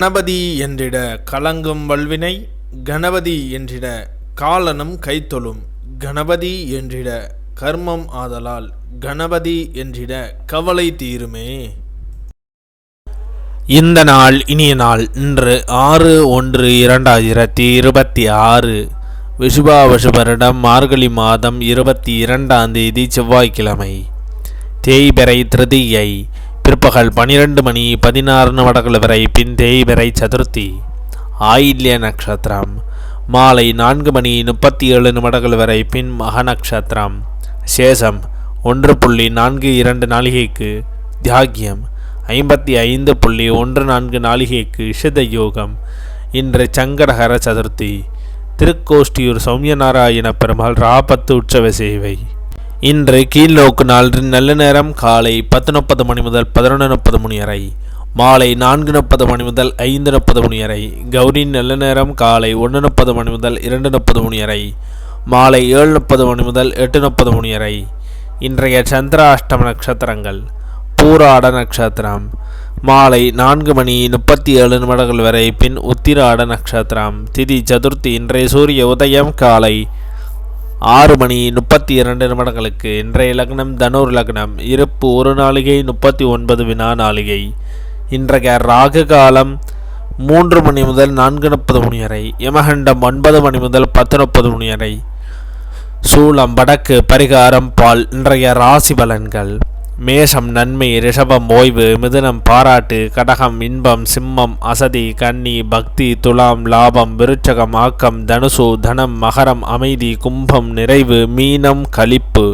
கணபதி என்றிட கலங்கும் வல்வினை கணபதி என்றிட காலனும் கைத்தொழும் கணபதி என்றிட கர்மம் ஆதலால் கணபதி என்றிட கவலை தீருமே. இந்த நாள் இனிய நாள் இன்று ஆறு ஒன்று இரண்டாயிரத்தி இருபத்தி ஆறு விஷுபாவசு வருடம் மார்கழி மாதம் இருபத்தி இரண்டாம் தேதி செவ்வாய்க்கிழமை. தேய்பிறை திருதியை பிற்பகல் பனிரெண்டு மணி பதினாறு நிமிடங்கள் வரை பின் தேய்வரை சதுர்த்தி. ஆயில்ய நட்சத்திரம் மாலை நான்கு மணி முப்பத்தி ஏழு நிமிடங்கள் வரை பின் மக நட்சத்திரம் சேஷம் ஒன்று புள்ளி நான்கு இரண்டு நாளிகைக்கு. தியாகியம் ஐம்பத்தி ஐந்து புள்ளி ஒன்று நான்கு நாளிகைக்கு இஷத யோகம். இன்று சங்கடகர சதுர்த்தி. திருக்கோஷ்டியூர் சௌமியநாராயண பெருமாள் ராபத்து உற்சவ சேவை. இன்று கீழ்நோக்கு நாள் நல்ல நேரம் காலை பத்து முப்பது மணி முதல் பதினொன்று முப்பது மணி வரை. மாலை நான்கு முப்பது மணி முதல் ஐந்து முப்பது மணி வரை. கௌரி நல்ல நேரம் காலை ஒன்று முப்பது மணி முதல் இரண்டு முப்பது மணி வரை. மாலை ஏழு முப்பது மணி முதல் எட்டு முப்பது மணி வரை. இன்றைய சந்திராஷ்டம நட்சத்திரங்கள் பூராட நட்சத்திரம். மாலை நான்கு மணி முப்பத்தி ஏழு நிமிடங்கள் வரை பின் உத்திராட நட்சத்திரம். திதி சதுர்த்தி இன்றைய சூரிய உதயம் காலை ஆறு மணி முப்பத்தி இரண்டு நிமிடங்களுக்கு இன்றைய லக்னம் தனுர் லக்னம். இருப்பு ஒரு நாளிகை முப்பத்தி ஒன்பது வினா நாளிகை. இன்றைய ராகு காலம் மூன்று மணி முதல் நான்கு முப்பது மணி வரை யமகண்டம் ஒன்பது மணி முதல் பத்து முப்பது மணி வரை. சூளம் வடக்கு பரிகாரம் பால். இன்றைய ராசி பலன்கள். மேஷம் நன்மை ரிஷபம் ஓய்வு மிதுனம் பாராட்டு கடகம் இன்பம் சிம்மம் அசதி கன்னி பக்தி துலாம் லாபம் விருச்சகம் ஆக்கம் தனுசு தனம் மகரம் அமைதி கும்பம் நிறைவு மீனம் களிப்பு